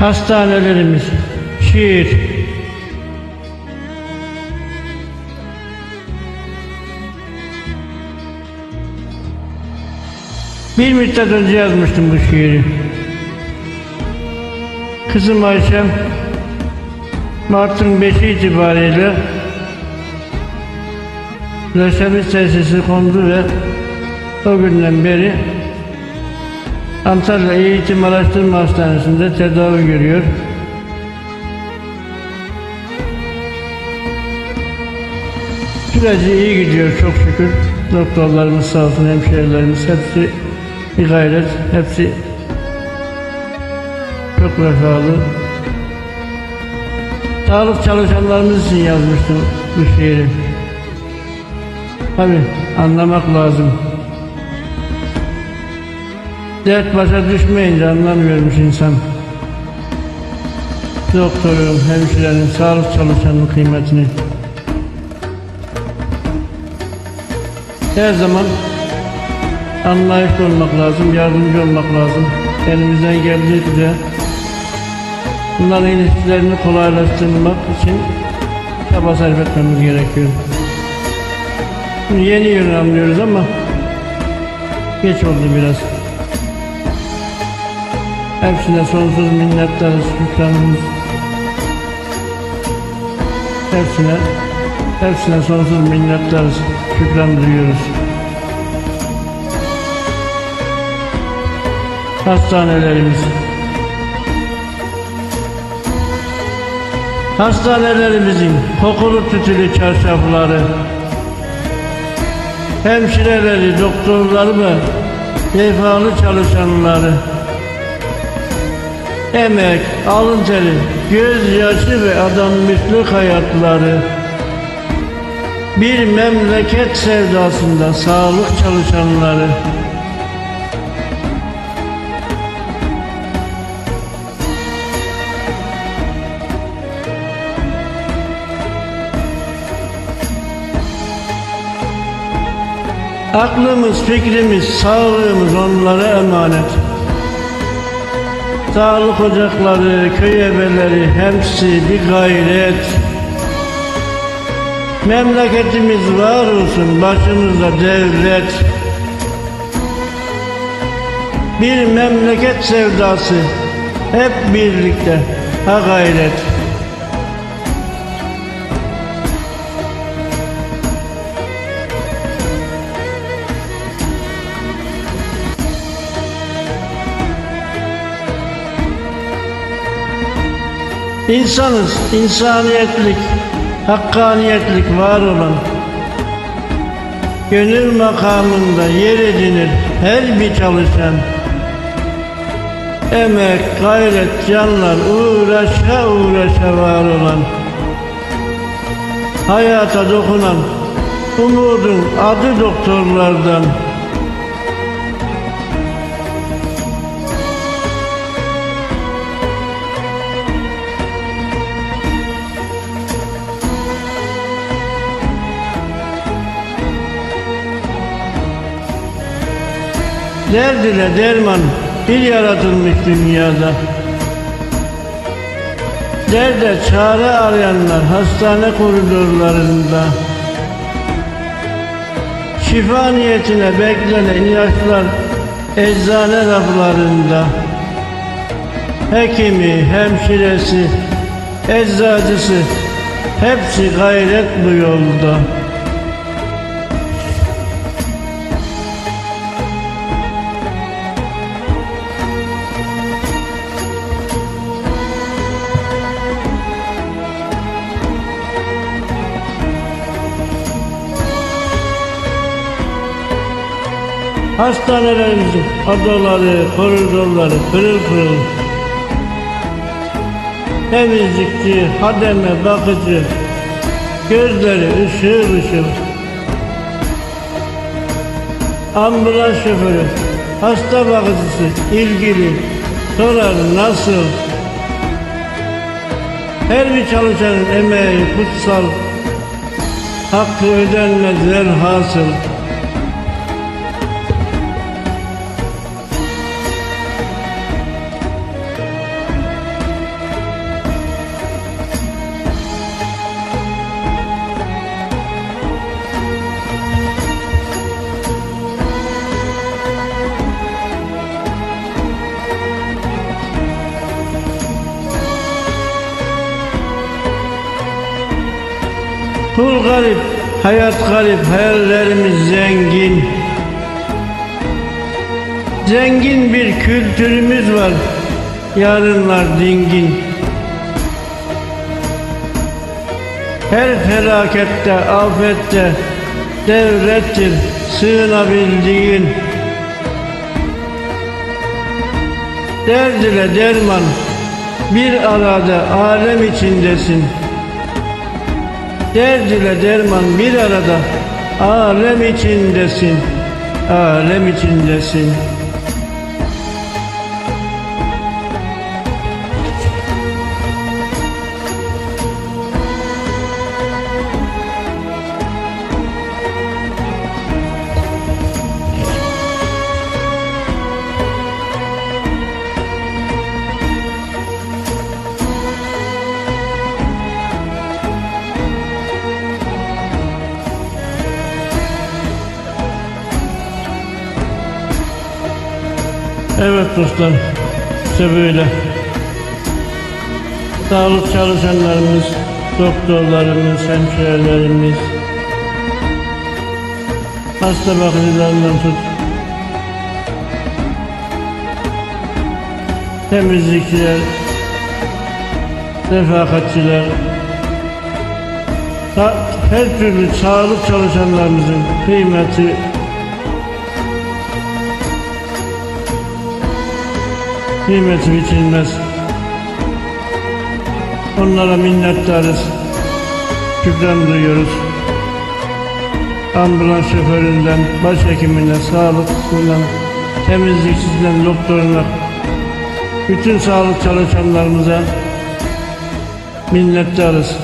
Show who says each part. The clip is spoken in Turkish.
Speaker 1: Hastanelerimiz, şiir, Bir müddet önce yazmıştım bu şiiri. Kızım Ayşem Mart'ın 5'i itibariyle lösemi tesisi kondu ve o günden beri Antalya Eğitim Araştırma Hastanesi'nde tedavi görüyor. Süreci iyi gidiyor çok şükür. Doktorlarımız sağ olsun, hemşehrilerimiz hepsi bir gayret, hepsi çok vefalı. Sağlık çalışanlarımız için yazmıştım bu şiiri. Tabi anlamak lazım. Dert başa düşmeyince anlamıyormuş insan. Doktorun, hemşirenin, sağlık çalışanının kıymetini. Her zaman anlayışlı olmak lazım, yardımcı olmak lazım. Elimizden geldiğince bunların ilişkilerini kolaylaştırmak için çaba sarf etmemiz gerekiyor. Şimdi yeni yönü anlıyoruz ama geç oldu biraz. Hepsine sonsuz minnettarız, şükranımız. Hepsine, hepsine sonsuz minnettarız, şükran duyuyoruz. Hastanelerimiz. Hastanelerimizin kokulu tütülü çarşafları, hemşireleri, doktorları ve vefalı çalışanları, emek, alın teri, gözyaşı ve adanmışlık hayatları, bir memleket sevdasında sağlık çalışanları, Aklımız, fikrimiz, sağlığımız onlara emanet. Sağlık ocakları, köy ebeleri hepsi bir gayret. Memleketimiz var olsun başımızda devlet. Bir memleket sevdası hep birlikte ha gayret. İnsanız, insaniyetlik, hakkaniyetlik var olan, gönül makamında yer edinir her bir çalışan. Emek, gayret, canlar uğraşa uğraşa var olan, hayata dokunan, umudun adı doktorlardan, Derd ile derman bir yaratılmış dünyada. Derde çare arayanlar hastane koridorlarında. Şifa niyetine beklenen ilaçlar eczane raflarında. Hekimi, hemşiresi, eczacısı hepsi gayret bu yolda. Hastanelerimizin odaları, koridorları pırıl pırıl. Temizlikçi, hademe, bakıcı, gözleri ışıl ışıl. Ambulans şoförü, hasta bakıcısı, ilgili, sorar nasıl? Her bir çalışanın emeği kutsal, hakkı ödenmez velhasıl. Kul garip, hayat garip, hayallerimiz zengin. Zengin bir kültürümüz var, yarınlar dingin. Her felakette, afette devlettir sığınabildiğin. Derd ile derman bir arada alem içindesin. Derd ile derman bir arada alem içindesin. Alem içindesin. Evet dostlar, işte böyle. Sağlık çalışanlarımız, doktorlarımız, hemşirelerimiz, hasta bakıcılarından tut, temizlikçiler, refakatçiler, her türlü sağlık çalışanlarımızın kıymeti kıymeti biçilmez. Onlara minnettarız. Şükran duyuyoruz. Ambulans şoföründen, başhekimine, sağlıkçısından, temizlikçisinden, doktoruna, bütün sağlık çalışanlarımıza minnettarız.